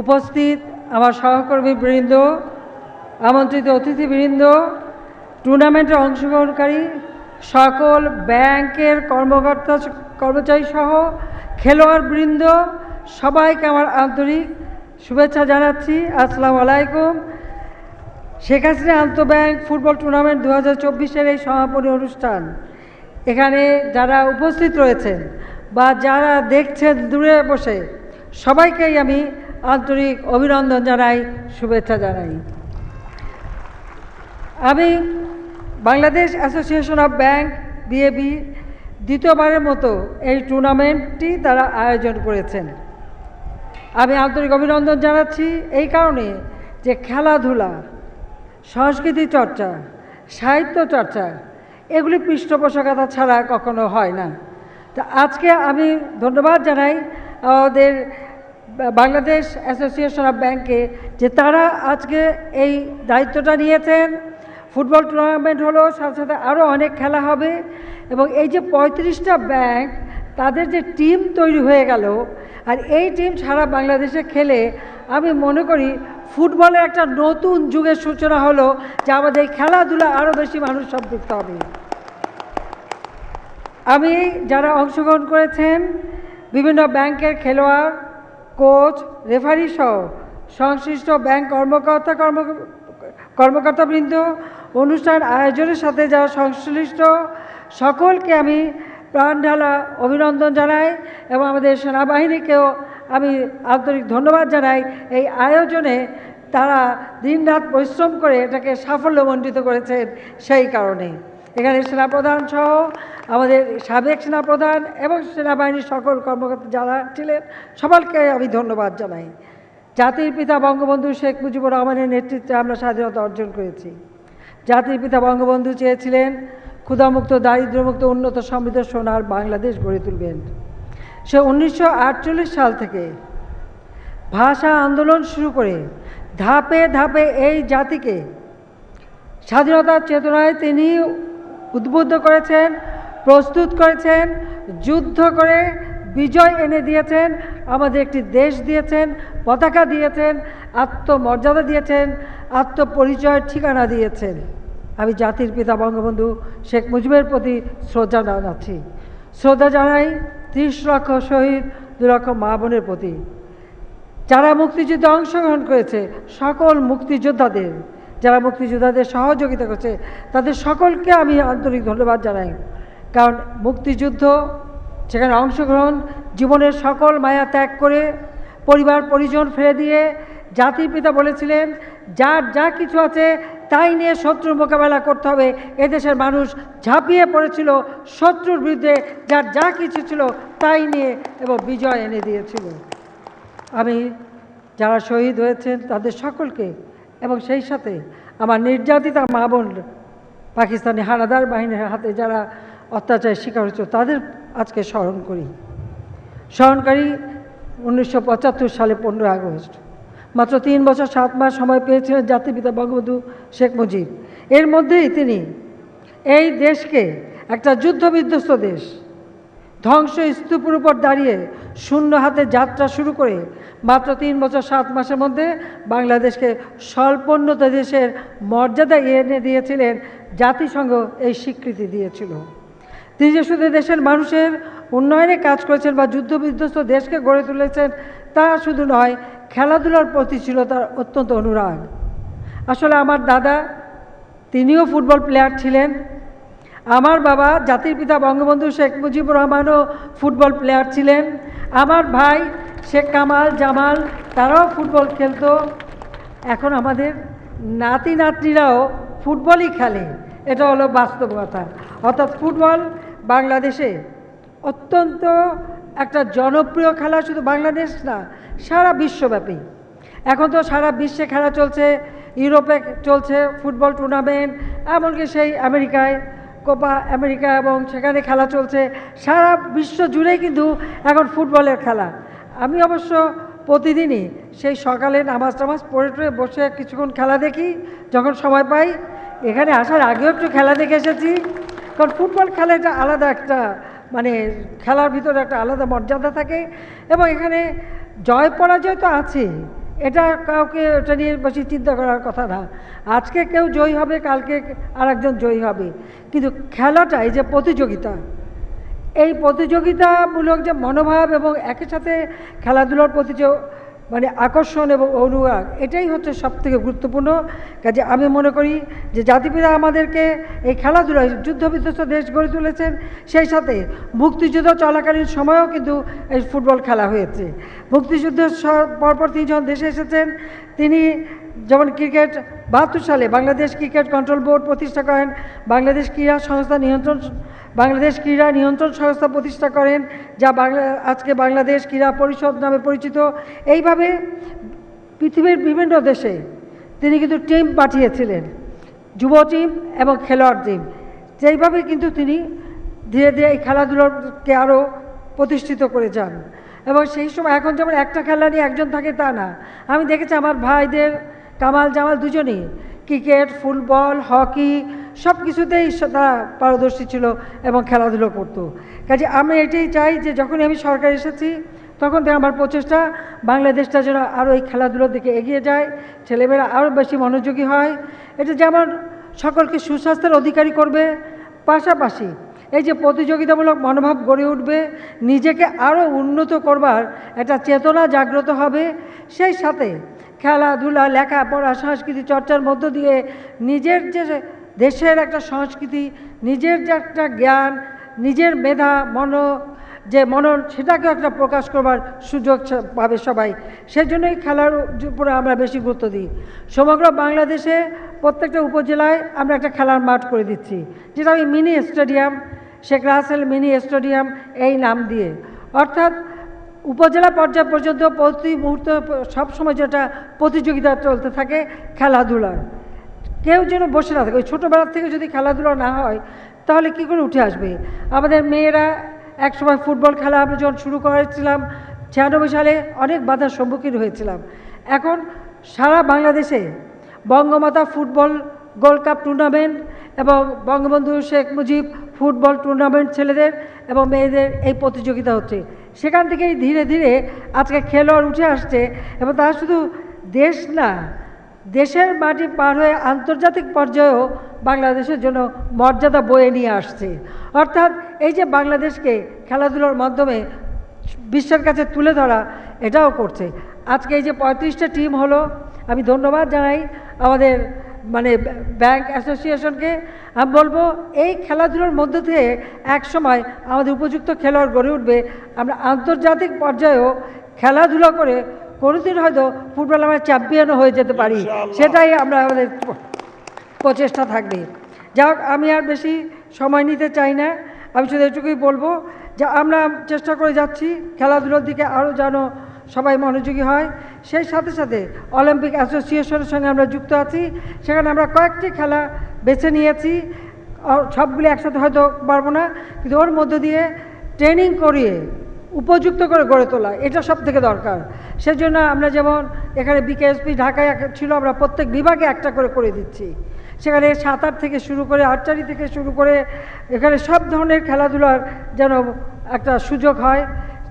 উপস্থিত আমার সহকর্মীবৃন্দ আমন্ত্রিত অতিথিবৃন্দ টুর্নামেন্টে অংশগ্রহণকারী, সকল ব্যাংকের কর্মকর্তা কর্মচারী সহ খেলোয়াড়বৃন্দ সবাইকে আমার আন্তরিক শুভেচ্ছা জানাচ্ছি। আসসালামু আলাইকুম। শেখ হাসিনা আন্তঃব্যাংক ফুটবল টুর্নামেন্ট দু হাজার চব্বিশের এই সমাপনী অনুষ্ঠান। এখানে যারা উপস্থিত রয়েছেন বা যারা দেখছেন দূরে বসে, সবাইকেই আমি আন্তরিক অভিনন্দন জানাই, শুভেচ্ছা জানাই। আমি Bangladesh association of bank BAB দ্বিতীয়বারের মতো এই টুর্নামেন্টটি তারা আয়োজন করেছেন। আমি আন্তরিক অভিনন্দন জানাচ্ছি এই কারণে যে খেলাধুলা, সংস্কৃতি চর্চা, সাহিত্য চর্চা, এগুলি পৃষ্ঠপোষকতা ছাড়া কখনো হয় না। তা আজকে আমি ধন্যবাদ জানাই আমাদের বাংলাদেশ অ্যাসোসিয়েশন অফ ব্যাংকে যে তারা আজকে এই দায়িত্বটা নিয়েছেন। ফুটবল টুর্নামেন্ট হলো, সাথে সাথে আরও অনেক খেলা হবে এবং এই যে পঁয়ত্রিশটা ব্যাংক তাদের যে টিম তৈরি হয়ে গেল, আর এই টিম সারা বাংলাদেশে খেলে আমি মনে করি ফুটবলের একটা নতুন যুগের সূচনা হলো, যে আমাদের খেলাধুলা আরও বেশি মানুষ সম্পৃক্ত হবে। আমি যারা অংশগ্রহণ করেছেন, বিভিন্ন ব্যাংকের খেলোয়াড় কোচ রেফারি সহ সংশ্লিষ্ট ব্যাংক কর্মকর্তা কর্ম কর্মকর্তাবৃন্দ, অনুষ্ঠান আয়োজনের সাথে যারা সংশ্লিষ্ট, সকলকে আমি প্রাণ ঢালা অভিনন্দন জানাই এবং আমাদের সেনাবাহিনীকেও আমি আন্তরিক ধন্যবাদ জানাই। এই আয়োজনে তারা দিনরাত পরিশ্রম করে এটাকে সাফল্যমণ্ডিত করেছেন সেই কারণে। এখানে সেনাপ্রধান সহ আমাদের সাবেক সেনাপ্রধান এবং সেনাবাহিনীর সকল কর্মকর্তা যারা ছিলেন, সবাইকে আমি ধন্যবাদ জানাই। জাতির পিতা বঙ্গবন্ধু শেখ মুজিবুর রহমানের নেতৃত্বে আমরা স্বাধীনতা অর্জন করেছি। জাতির পিতা বঙ্গবন্ধু চেয়েছিলেন, ক্ষুধামুক্ত, দারিদ্র্যমুক্ত, উন্নত সমৃদ্ধ সোনার বাংলাদেশ গড়ে তুলবেন। সে উনিশশো আটচল্লিশ সাল থেকে ভাষা আন্দোলন শুরু করে ধাপে ধাপে এই জাতিকে স্বাধীনতার চেতনায় তিনি উদ্বুদ্ধ করেছেন। প্রস্তুত করেছেন, যুদ্ধ করে বিজয় এনে দিয়েছেন, আমাদের একটি দেশ দিয়েছেন, পতাকা দিয়েছেন, আত্মমর্যাদা দিয়েছেন, আত্মপরিচয়ের ঠিকানা দিয়েছেন। আমি জাতির পিতা বঙ্গবন্ধু শেখ মুজিবের প্রতি শ্রদ্ধা জানাচ্ছি। শ্রদ্ধা জানাই ত্রিশ লক্ষ শহীদ, দু লক্ষ মা বোনের প্রতি। যারা মুক্তিযুদ্ধে অংশগ্রহণ করেছে, সকল মুক্তিযোদ্ধাদের, যারা মুক্তিযোদ্ধাদের সহযোগিতা করছে, তাদের সকলকে আমি আন্তরিক ধন্যবাদ জানাই। কারণ মুক্তিযুদ্ধ, সেখানে অংশগ্রহণ, জীবনের সকল মায়া ত্যাগ করে পরিবার, পরিজন ফেলে দিয়ে জাতির পিতা বলেছিলেন, যার যা কিছু আছে তাই নিয়ে শত্রুর মোকাবেলা করতে হবে। এদেশের মানুষ ঝাঁপিয়ে পড়েছিল শত্রুর বিরুদ্ধে, যার যা কিছু ছিল তাই নিয়ে এবং বিজয় এনে দিয়েছিল। আমি যারা শহীদ হয়েছেন তাদের সকলকে এবং সেই সাথে আমার নির্যাতিতা মা বোন পাকিস্তানি হানাদার বাহিনীর হাতে যারা অত্যাচারের শিকার হয়েছিল, তাদের আজকে স্মরণ করি। স্মরণকারী উনিশশো পঁচাত্তর সালে পনেরোই আগস্ট। মাত্র তিন বছর, সাত মাস সময় পেয়েছিলেন জাতিপিতা বঙ্গবন্ধু শেখ মুজিব। এর মধ্যেই তিনি এই দেশকে একটা যুদ্ধবিধ্বস্ত দেশ ধ্বংস স্তূপের উপর দাঁড়িয়ে শূন্য হাতে যাত্রা শুরু করে মাত্র তিন বছর, সাত মাসের মধ্যে বাংলাদেশকে স্বল্পোন্নত দেশের মর্যাদা এনে দিয়েছিলেন জাতিসংঘ, এই স্বীকৃতি দিয়েছিল। তিনি যে শুধু দেশের মানুষের উন্নয়নে কাজ করেছেন বা যুদ্ধবিধ্বস্ত দেশকে গড়ে তুলেছেন, তা শুধু নয়, খেলাধুলার প্রতি ছিল তার অত্যন্ত অনুরাগ। আসলে আমার দাদা, তিনিও ফুটবল প্লেয়ার ছিলেন। আমার বাবা জাতির পিতা বঙ্গবন্ধু শেখ মুজিবুর রহমানও ফুটবল প্লেয়ার ছিলেন। আমার ভাই শেখ কামাল, জামাল, তারাও ফুটবল খেলতো। এখন আমাদের নাতি নাতনিরাও ফুটবলই খেলে। এটা হলো বাস্তবতা। অর্থাৎ ফুটবল বাংলাদেশে অত্যন্ত একটা জনপ্রিয় খেলা শুধু বাংলাদেশ না, সারা বিশ্বব্যাপী। এখন তো সারা বিশ্বে খেলা চলছে, ইউরোপে চলছে ফুটবল টুর্নামেন্ট এমনকি সেই আমেরিকায়, কোপা আমেরিকা এবং সেখানে খেলা চলছে। সারা বিশ্ব জুড়েই কিন্তু এখন ফুটবলের খেলা। আমি অবশ্য প্রতিদিনই সেই সকালে নামাজ টামাজ পড়ে টড়ে বসে কিছুক্ষণ খেলা দেখি, যখন সময় পাই। এখানে আসার আগেও একটু খেলা দেখে এসেছি। কারণ ফুটবল খেলা এটা আলাদা একটা মানে খেলার ভিতরে একটা আলাদা মর্যাদা থাকে এবং এখানে জয় পরাজয় তো আছে এটা কাউকে, এটা নিয়ে বেশি চিন্তা করার কথা না। আজকে কেউ জয়ী হবে, কালকে আর একজন জয়ী হবে। কিন্তু খেলাটা, এই যে প্রতিযোগিতা, এই প্রতিযোগিতামূলক যে মনোভাব এবং একই সাথে খেলাধুলার প্রতি মানে আকর্ষণ এবং অনুরাগ, এটাই হচ্ছে সব থেকে গুরুত্বপূর্ণ। কাজে আমি মনে করি যে জাতিপিতা আমাদেরকে এই খেলাধুলায় যুদ্ধ বিধ্বস্ত দেশ গড়ে তুলেছেন, সেই সাথে মুক্তিযুদ্ধ চলাকালীন সময়েও কিন্তু এই ফুটবল খেলা হয়েছে। মুক্তিযুদ্ধের পরপর তিনি যখন দেশে এসেছেন। তিনি যেমন ক্রিকেট বাহাত্তর সালে বাংলাদেশ ক্রিকেট কন্ট্রোল বোর্ড প্রতিষ্ঠা করেন, বাংলাদেশ ক্রীড়া সংস্থা নিয়ন্ত্রণ বাংলাদেশ ক্রীড়া নিয়ন্ত্রণ সংস্থা প্রতিষ্ঠা করেন, যা বাংলা, আজকে বাংলাদেশ ক্রীড়া পরিষদ নামে পরিচিত। এইভাবে পৃথিবীর বিভিন্ন দেশে তিনি কিন্তু টিম পাঠিয়েছিলেন, যুব টিম এবং খেলোয়াড় টিম। সেইভাবে কিন্তু তিনি ধীরে ধীরে এই খেলাধুলোকে আরও প্রতিষ্ঠিত করে যান। এবং সেই সময় এখন যেমন একটা খেলা নিয়ে একজন থাকে তা না। আমি দেখেছি আমার ভাইদের কামাল জামাল দুজনেই ক্রিকেট, ফুটবল, হকি সব কিছুতেই তারা পারদর্শী ছিল এবং খেলাধুলো করতো। কাজে আমি এটাই চাই যে যখনই আমি সরকার এসেছি, তখন থেকে আমার প্রচেষ্টা বাংলাদেশটা যেন আরও এই খেলাধুলোর দিকে এগিয়ে যায়, ছেলেমেয়েরা আরও বেশি মনোযোগী হয়। এটা যেমন সকলকে সুস্বাস্থ্যের অধিকারী করবে, পাশাপাশি এই যে প্রতিযোগিতামূলক মনোভাব গড়ে উঠবে, নিজেকে আরও উন্নত করবার একটা চেতনা জাগ্রত হবে, সেই সাথে খেলাধুলা, লেখাপড়া, সংস্কৃতি চর্চার মধ্য দিয়ে নিজের যে দেশের একটা সংস্কৃতি, নিজের যে একটা জ্ঞান, নিজের মেধা, মন, যে মনন সেটাকে একটা প্রকাশ করবার সুযোগ পাবে সবাই। সেই জন্যই খেলার উপরে আমরা বেশি গুরুত্ব দিই। সমগ্র বাংলাদেশে প্রত্যেকটা উপজেলায় আমরা একটা খেলার মাঠ করে দিচ্ছি, যেটা আমি mini stadium, Sheikh Russel mini stadium এই নাম দিয়ে। অর্থাৎ উপজেলা পর্যায় পর্যন্ত প্রতি মুহূর্তে সবসময় যেটা প্রতিযোগিতা চলতে থাকে, খেলাধুলার। কেউ যেন বসে না থাকে। ওই ছোটোবেলার থেকে যদি খেলাধুলা না হয়, তাহলে কী করে উঠে আসবে? আমাদের মেয়েরা একসময় ফুটবল খেলা আমরা যখন শুরু করেছিলাম, ছিয়ানব্বই সালে অনেক বাধার সম্মুখীন হয়েছিলাম। এখন সারা বাংলাদেশে Bangamata football gold cup tournament এবং বঙ্গবন্ধু শেখ মুজিব ফুটবল টুর্নামেন্ট ছেলেদের এবং মেয়েদের এই প্রতিযোগিতা হচ্ছে। সেখান থেকেই ধীরে ধীরে আজকে খেলোয়াড় উঠে আসছে এবং তারা শুধু দেশ না, দেশের মাটি পার হয়ে আন্তর্জাতিক পর্যায়েও বাংলাদেশের জন্য মর্যাদা বয়ে নিয়ে আসছে। অর্থাৎ এই যে বাংলাদেশকে খেলাধুলার মাধ্যমে বিশ্বের কাছে তুলে ধরা, এটাও করছে। আজকে এই যে পঁয়ত্রিশটা টিম হলো, আমি ধন্যবাদ জানাই আমাদের মানে ব্যাংক অ্যাসোসিয়েশনকে আমি বলব এই খেলাধুলোর মধ্য থেকে এক সময় আমাদের উপযুক্ত খেলোয়াড় গড়ে উঠবে। আমরা আন্তর্জাতিক পর্যায়েও খেলাধুলা করে কোনোদিন হয়তো ফুটবল আমরা চ্যাম্পিয়নও হয়ে যেতে পারি। সেটাই আমরা আমাদের প্রচেষ্টা থাকবে। হোক আমি আর বেশি সময় নিতে চাই না। আমি শুধু এটুকুই বলব যে আমরা চেষ্টা করে যাচ্ছি খেলাধুলোর দিকে আরও যেন সবাই মনোযোগী হয়। সেই সাথে সাথে অলিম্পিক অ্যাসোসিয়েশনের সঙ্গে আমরা যুক্ত আছি। সেখানে আমরা কয়েকটি খেলা বেছে নিয়েছি। সবগুলি একসাথে হয়তো পারব না, কিন্তু ওর মধ্য দিয়ে ট্রেনিং করিয়ে উপযুক্ত করে গড়ে তোলা, এটা সব থেকে দরকার। সেজন্য আমরা যেমন এখানে বিকেএসপি ঢাকায় ছিল, আমরা প্রত্যেক বিভাগে একটা করে করে দিচ্ছি। সেখানে সাঁতার থেকে শুরু করে আর্চারি থেকে শুরু করে এখানে সব ধরনের খেলাধুলার যেন একটা সুযোগ হয়।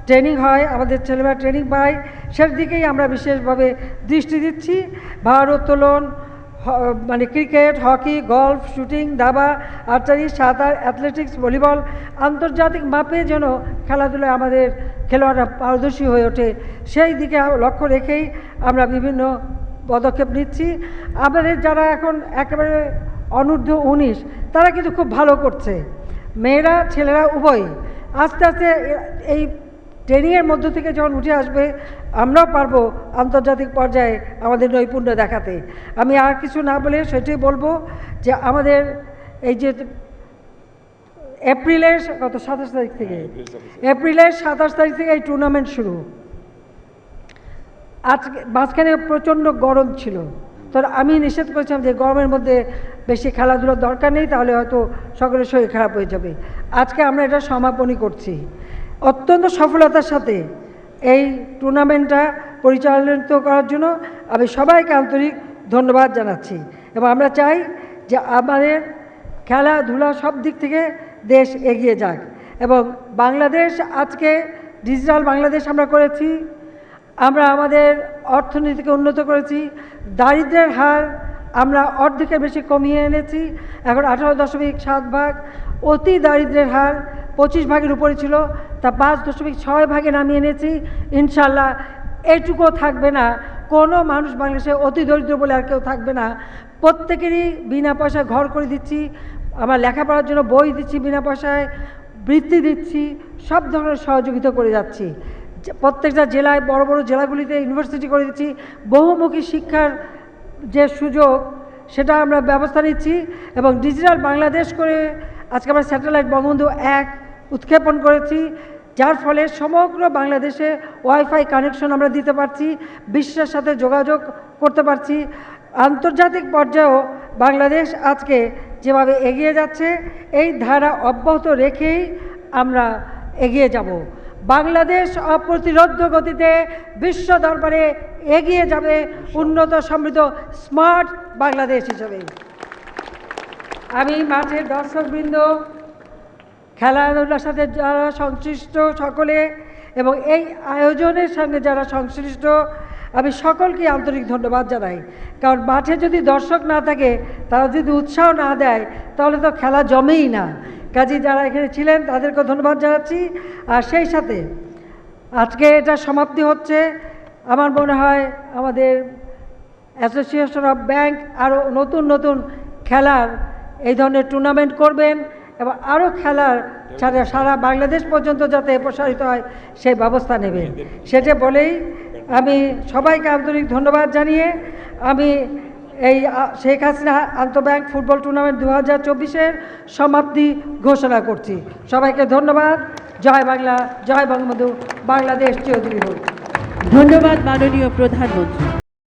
ট্রেনিং হয়, আমাদের ছেলেমেয়েরা ট্রেনিং পায়। সেদিকেই আমরা বিশেষভাবে দৃষ্টি দিচ্ছি ভারোত্তোলন মানে ক্রিকেট, হকি, গলফ, শুটিং, দাবা, আর্চারি, সাঁতার অ্যাথলেটিক্স ভলিবল আন্তর্জাতিক মাপে যেন খেলাধুলায় আমাদের খেলোয়াড়রা পারদর্শী হয়ে ওঠে, সেই দিকে লক্ষ্য রেখেই আমরা বিভিন্ন পদক্ষেপ নিচ্ছি। আমাদের যারা এখন একেবারে অনূর্ধ্ব উনিশ, তারা কিন্তু খুব ভালো করছে। মেয়েরা, ছেলেরা উভয়ই। আস্তে আস্তে এই ট্রেনিংয়ের মধ্য থেকে যখন উঠে আসবে, আমরাও পারব আন্তর্জাতিক পর্যায়ে আমাদের নৈপুণ্য দেখাতে। আমি আর কিছু না বলে সেটাই বলব যে আমাদের এই যে এপ্রিলের কত, সাতাশ তারিখ থেকে? এপ্রিলের সাতাশ তারিখ থেকে এই টুর্নামেন্ট শুরু। আজকে মাঝখানে প্রচণ্ড গরম ছিল। তো আমি নিষেধ করেছিলাম যে গরমের মধ্যে বেশি খেলাধুলার দরকার নেই, তাহলে হয়তো সকলের শরীর খারাপ হয়ে যাবে। আজকে আমরা এটা সমাপনী করছি। অত্যন্ত সফলতার সাথে এই টুর্নামেন্টটা পরিচালিত করার জন্য আমি সবাইকে আন্তরিক ধন্যবাদ জানাচ্ছি এবং আমরা চাই যে আমাদের খেলাধুলা সব দিক থেকে দেশ এগিয়ে যাক এবং বাংলাদেশ আজকে ডিজিটাল বাংলাদেশ আমরা করেছি, আমরা আমাদের অর্থনীতিকে উন্নত করেছি দারিদ্র্যের হার আমরা অর্ধেকের বেশি কমিয়ে এনেছি, এখন আঠারো দশমিক সাত ভাগ, অতি দারিদ্র্যের হার পঁচিশ ভাগের উপরে ছিল, তা পাঁচ দশমিক ছয় ভাগে নামিয়ে এনেছি। ইনশাল্লাহ এটুকুও থাকবে না। কোনো মানুষ বাংলাদেশে অতি দরিদ্র বলে আর কেউ থাকবে না। প্রত্যেকেরই বিনা পয়সায় ঘর করে দিচ্ছি, আমার লেখাপড়ার জন্য বই দিচ্ছি বিনা পয়সায়, বৃত্তি দিচ্ছি, সব ধরনের সহযোগিতা করে যাচ্ছি। প্রত্যেকটা জেলায়, বড় বড় জেলাগুলিতে ইউনিভার্সিটি করে দিচ্ছি। বহুমুখী শিক্ষার যে সুযোগ, সেটা আমরা ব্যবস্থা নিচ্ছি এবং ডিজিটাল বাংলাদেশ করে আজকে আমরা স্যাটেলাইট বঙ্গবন্ধু এক উৎক্ষেপণ করেছি, যার ফলে সমগ্র বাংলাদেশে ওয়াইফাই কানেকশন আমরা দিতে পারছি, বিশ্বের সাথে যোগাযোগ করতে পারছি। আন্তর্জাতিক পর্যায়েও বাংলাদেশ আজকে যেভাবে এগিয়ে যাচ্ছে, এই ধারা অব্যাহত রেখেই আমরা এগিয়ে যাব। বাংলাদেশ অপ্রতিরোধ গতিতে বিশ্ব দরবারে এগিয়ে যাবে উন্নত সমৃদ্ধ স্মার্ট বাংলাদেশ হিসেবে। আমি মাঠের দর্শকবৃন্দ খেলাধুলার সাথে যারা সংশ্লিষ্ট সকলে এবং এই আয়োজনের সঙ্গে যারা সংশ্লিষ্ট, আমি সকলকে আন্তরিক ধন্যবাদ জানাই। কারণ মাঠে যদি দর্শক না থাকে, তারা যদি উৎসাহ না দেয়, তাহলে তো খেলা জমেই না। কাজী যারা এখানে ছিলেন তাদেরকে ধন্যবাদ জানাচ্ছি। আর সেই সাথে আজকে এটা সমাপ্তি হচ্ছে। আমার মনে হয় আমাদের অ্যাসোসিয়েশন অফ ব্যাংক আরও নতুন নতুন খেলার এই ধরনের টুর্নামেন্ট করবেন। এবং আরও খেলার সারা সারা বাংলাদেশ পর্যন্ত যাতে প্রসারিত হয়, সেই ব্যবস্থা নেবে। সেটা বলেই আমি সবাইকে আন্তরিক ধন্যবাদ জানিয়ে আমি এই শেখ হাসিনা আন্তঃব্যাংক ফুটবল টুর্নামেন্ট দু হাজার চব্বিশের সমাপ্তি ঘোষণা করছি। সবাইকে ধন্যবাদ। জয় বাংলা, জয় বঙ্গবন্ধু, বাংলাদেশ চৌধুরী হোক ধন্যবাদ মাননীয় প্রধানমন্ত্রী।